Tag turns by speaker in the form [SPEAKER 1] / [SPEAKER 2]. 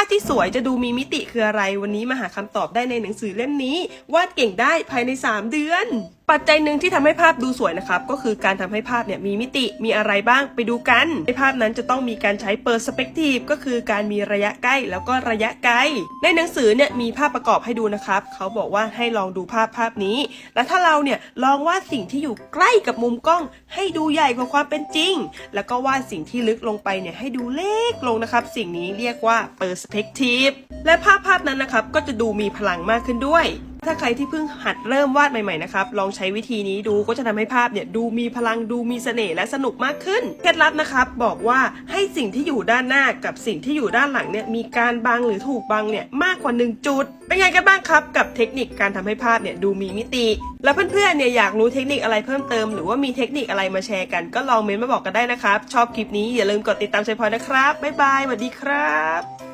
[SPEAKER 1] าพที่สวยจะดูมีมิติคืออะไรวันนี้มาหาคำตอบได้ในหนังสือเล่มนี้ วาดเก่งได้ภายใน 3 เดือน ปัจจัยหนึ่งที่ทำให้ภาพดูสวยนะครับก็คือการทำให้ภาพเนี่ยมีมิติมีอะไรบ้างไปดูกัน ในภาพนั้นจะต้องมีการใช้เปอร์สเปกทีฟก็คือการมีระยะใกล้แล้วก็ระยะไกล ในหนังสือเนี่ยมีภาพประกอบให้ดูนะครับเขาบอกว่าให้ลองดูภาพภาพนี้ แล้วถ้าเราเนี่ยลองวาดสิ่งที่อยู่ใกล้กับมุมกล้อง ให้ดูใหญ่กว่าความเป็นจริง แล้วก็วาดสิ่งที่ลึกลงไปเนี่ยให้ดูเล็กลงนะครับ สิ่งนี้เรียกว่าเปอร์สเปกทีฟและภาพภาพนั้นนะครับก็จะดูมีพลังมากขึ้นด้วย ถ้าใครที่เพิ่งหัดเริ่มวาดใหม่ๆนะครับ ลองใช้วิธีนี้ดูก็จะทำให้ภาพเนี่ยดูมีพลังดูมีเสน่ห์และสนุกมากขึ้น เคล็ดลับนะครับบอกว่าให้สิ่งที่อยู่ด้านหน้ากับสิ่งที่อยู่ด้านหลังเนี่ยมีการบังหรือถูกบังเนี่ยมากกว่า 1 จุด เป็นไงกันบ้างครับกับเทคนิคการทำให้ภาพเนี่ยดูมีมิติ แล้วเพื่อนๆเนี่ยอยากรู้เทคนิคอะไรเพิ่มเติม หรือว่ามีเทคนิคอะไรมาแชร์กันก็ลองเมนต์มาบอกกันได้นะครับ ชอบคลิปนี้อย่าลืมกดติดตามเชฟพอยนะครับบ๊ายบายสวัสดีครับ